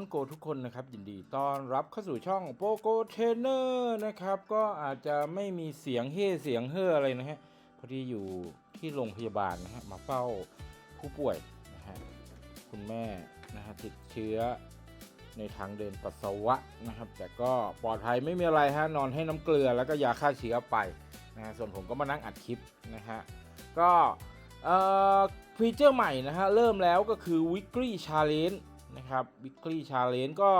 อนโกทุกคนนะครับ ยินดีต้อนรับเข้าสู่ช่องโปโกเทรนเนอร์นะครับ ก็อาจจะไม่มีเสียงเฮ่เสียงเฮ่ออะไรนะฮะพอดีอยู่ที่โรงพยาบาลนะฮะมาเฝ้าผู้ป่วยนะฮะคุณแม่นะฮะติดเชื้อในทางเดินปัสสาวะนะครับ แต่ก็ปลอดภัยไม่มีอะไรฮะนอนให้น้ำเกลือแล้วก็ยาฆ่าเชื้อไปนะฮะส่วนผมก็มานั่งอัดคลิปนะฮะก็เอ่อฟีเจอร์ใหม่นะฮะเริ่มแล้วก็คือ weekly challenge นะครับ weekly challenge ก็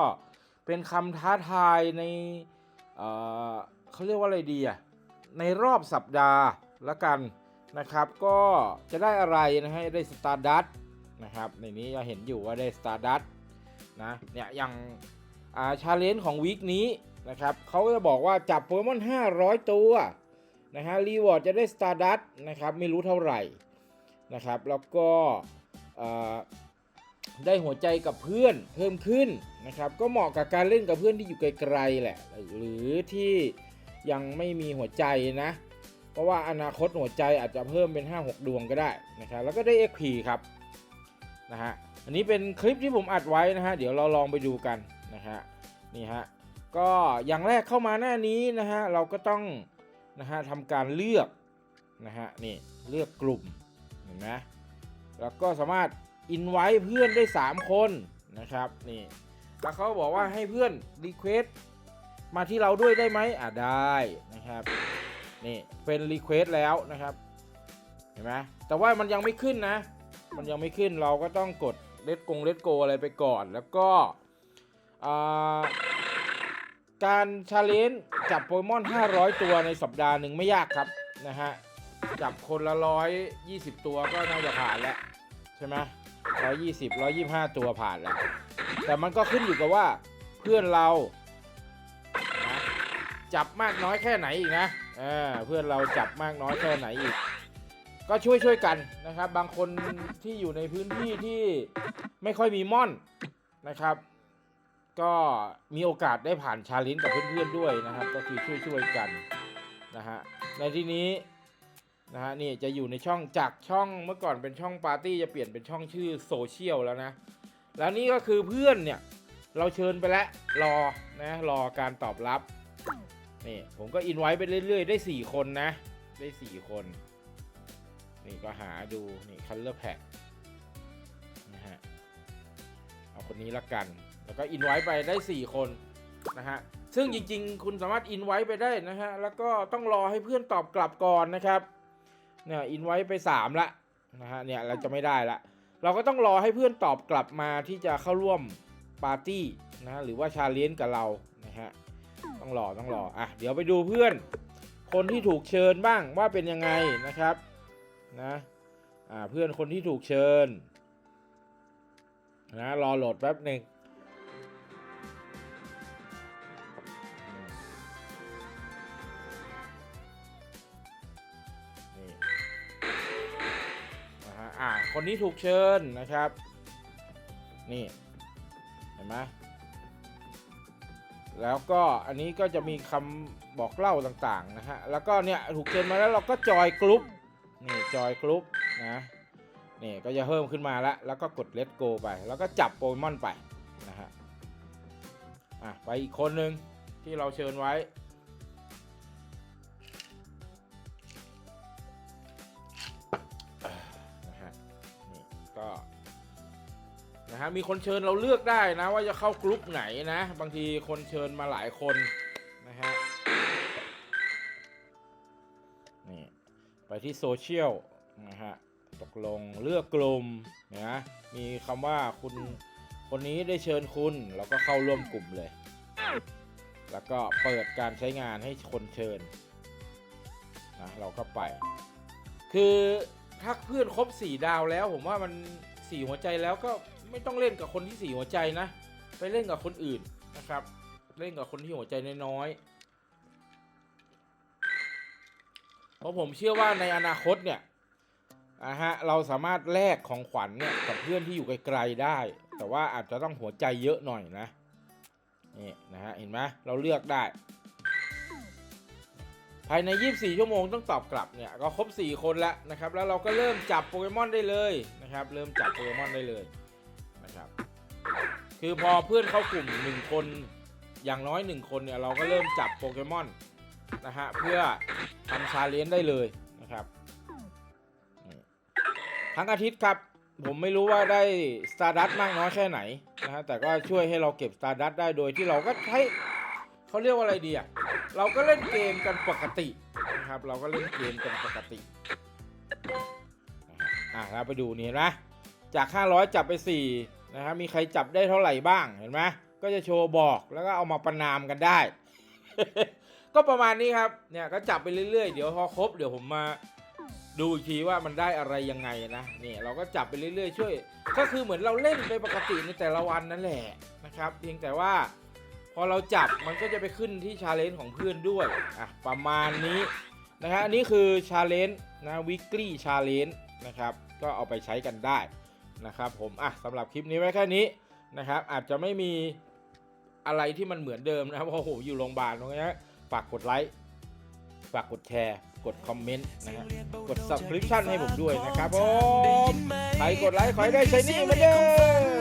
เป็นคำท้าทายในเเขาเรียกว่าอะไรดีอะในรอบสัปดาห์ละกันนะครับ ก็จะได้อะไรนะฮะได้สตาร์ดัตนะครับ ในนี้จะเห็นอยู่ว่าได้สตาร์ดัตนะเนี่ยอย่างาชาเลนจ์ของวีคนี้นะครับเขาจะบอกว่าจับโปเกมอน 500 ตัวนะฮะรีวอร์ดจะได้สตาร์ดัตนะครับ ไม่รู้เท่าไหร่นะครับ แล้วก็ ได้หัวใจกับเพื่อนเพิ่มขึ้นนะครับก็เหมาะกับการเล่นกับเพื่อนที่อยู่ไกลๆแหละ หรือที่ยังไม่มีหัวใจนะ เพราะว่าอนาคตหัวใจอาจจะเพิ่มเป็น 5-6 ดวงก็ได้นะครับแล้วก็ได้ XP ครับนะฮะอันนี้เป็นคลิปที่ผมอัดไว้นะฮะเดี๋ยวเราลองไปดูกันนะฮะนี่ฮะก็อย่างแรกเข้ามาหน้านี้นะฮะเราก็ต้องนะฮะทำการเลือกนะฮะนี่เลือกกลุ่มเห็นไหมแล้วก็สามารถ อินไว้เพื่อนได้ 3 คนนะครับนี่แล้วเขาบอกว่าให้เพื่อนรีเควสมาที่เราด้วยได้ไหมอะได้นะครับนี่เป็นรีเควสแล้วนะครับเห็นไหมแต่ว่ามันยังไม่ขึ้นนะ มันยังไม่ขึ้นเราก็ต้องกดเลตกงเลตโกอะไรไปก่อนแล้วก็การชาเลนจ์จับโปเกมอน 500 ตัวในสัปดาห์หนึ่งไม่ยากครับนะฮะจับคนละร้อยยี่สิบตัวก็น่าจะผ่านแล้วใช่ไหม ร้อยยี่สิบร้อยยี่ห้าตัวผ่านแล้วแต่มันก็ขึ้นอยู่กับว่าเพื่อนเรานะจับมากน้อยแค่ไหนอีกนะเออเพื่อนเราจับมากน้อยแค่ไหนอีก ก็ช่วยช่วยกันนะครับ บางคนที่อยู่ในพื้นที่ที่ไม่ค่อยมีม่อนนะครับ ก็มีโอกาสได้ผ่านชาลินกับเพื่อนๆด้วยนะครับ ก็คือช่วยช่วยกันนะฮะในที่นี้ นะฮะนี่จะอยู่ในช่องจากช่องเมื่อก่อนเป็นช่องปาร์ตี้จะเปลี่ยนเป็นช่องชื่อโซเชียลแล้วนะ แล้วนี่ก็คือเพื่อนเนี่ย เราเชิญไปแล้วรอนะรอการตอบรับนี่ผมก็อินไว้ไปเรื่อยๆ ได้ 4 คนนะ ได้ 4 คน นี่ก็หาดูนี่คัลเลอร์แพ็นะฮะเอาคนนี้ละกัน แล้วก็อินไว้ไปได้ 4 คนนะฮะซึ่งจริงๆ คุณสามารถอินไว้ไปได้นะฮะแล้วก็ต้องรอให้เพื่อนตอบกลับก่อนนะครับ เนี่ยอินไว้ไป3ละนะฮะเนี่ยเราจะไม่ได้ละ เราก็ต้องรอให้เพื่อนตอบกลับมาที่จะเข้าร่วมปาร์ตี้นะฮะหรือว่าชาเลนจ์กับเรานะฮะต้องรอต้องรออะเดี๋ยวไปดูเพื่อน คนที่ถูกเชิญบ้างว่าเป็นยังไงนะครับนะอ่าเพื่อนคนที่ถูกเชิญนะรอโหลดแป๊บหนึ่ง คนนี้ถูกเชิญนะครับ นี่ เห็นไหมแล้วก็อันนี้ก็จะมีคำบอกเล่าต่างๆนะฮะ แล้วก็เนี่ยถูกเชิญมาแล้วเราก็จอยกรุ๊ปนี่จอยกรุ๊ปนะนี่ก็จะเพิ่มขึ้นมาแล้ว แล้วก็กด let go ไป แล้วก็จับโปเกมอนไปนะฮะอะไปอีกคนหนึ่งที่เราเชิญไว้ นะฮะมีคนเชิญเราเลือกได้นะ ว่าจะเข้ากลุ่มไหนนะ บางทีคนเชิญมาหลายคนนะฮะนี่ไปที่โซเชียลนะฮะตกลงเลือกกลุ่มนะมีคำว่าคุณคนนี้ได้เชิญคุณเราก็เข้าร่วมกลุ่มเลย แล้วก็เปิดการใช้งานให้คนเชิญนะเราก็ไป คือถ้าเพื่อนครบสี่ดาวแล้ว ผมว่ามันสี่หัวใจแล้วก็ ไม่ต้องเล่นกับคนที่สี่หัวใจนะ ไปเล่นกับคนอื่นนะครับ เล่นกับคนที่หัวใจน้อยๆเพราะผมเชื่อว่าในอนาคตเนี่ยอะฮะเราสามารถแลกของขวัญเนี่ยกับเพื่อนที่อยู่ไกลๆได้ แต่ว่าอาจจะต้องหัวใจเยอะหน่อยนะนี่นะฮะเห็นไหมเราเลือกได้ ภายใน 24 ชั่วโมงต้องตอบกลับเนี่ยก็ครบ 4 คนแล้วนะครับ แล้วเราก็เริ่มจับโปเกมอนได้เลยนะครับ เริ่มจับโปเกมอนได้เลย นะครับ คือพอเพื่อนเข้ากลุ่มหนึ่งคนอย่างน้อยหนึ่งคนเนี่ยเราก็เริ่มจับโปเกมอนนะฮะเพื่อทำชาเลนจ์ได้เลยนะครับ ทั้งอาทิตย์ครับ ผมไม่รู้ว่าได้สตาร์ดัตมากน้อยแค่ไหนนะฮะแต่ก็ช่วยให้เราเก็บสตาร์ดัตได้โดยที่เราก็ใช้เขาเรียกว่าอะไรดีอะเราก็เล่นเกมกันปกตินะครับ เราก็เล่นเกมกันปกติอะเราไปดูนี่นะจาก 500 จับไป 4 นะครับมีใครจับได้เท่าไหร่บ้างเห็นไหมก็จะโชว์บอกแล้วก็เอามาประนามกันได้ ก็ประมาณนี้ครับเนี่ยก็จับไปเรื่อยๆ เดี๋ยวพอครบเดี๋ยวผมมาดูอีกทีว่ามันได้อะไรยังไงนะนี่เราก็จับไปเรื่อยๆ ช่วย ก็คือเหมือนเราเล่นไปปกติในแต่ละวันนั่นแหละนะครับ เพียงแต่ว่าพอเราจับมันก็จะไปขึ้นที่ชาเลนจ์ของเพื่อนด้วยอะประมาณนี้นะฮะอันนี้คือชาเลนจ์นะวิกฤชาเลนจ์นะครับ ก็เอาไปใช้กันได้ นะครับผมอะสำหรับคลิปนี้ไว้แค่นี้นะครับ อาจจะไม่มีอะไรที่มันเหมือนเดิมนะครับเพราะผมอยู่โรงพยาบาลตรงนี้ฝากกดไลค์ฝากกดแชร์ กดคอมเมนต์นะฮะกด subscription ให้ผมด้วยนะครับผมใครกดไลค์ขอให้ได้ใช้นี่เหมาเดิม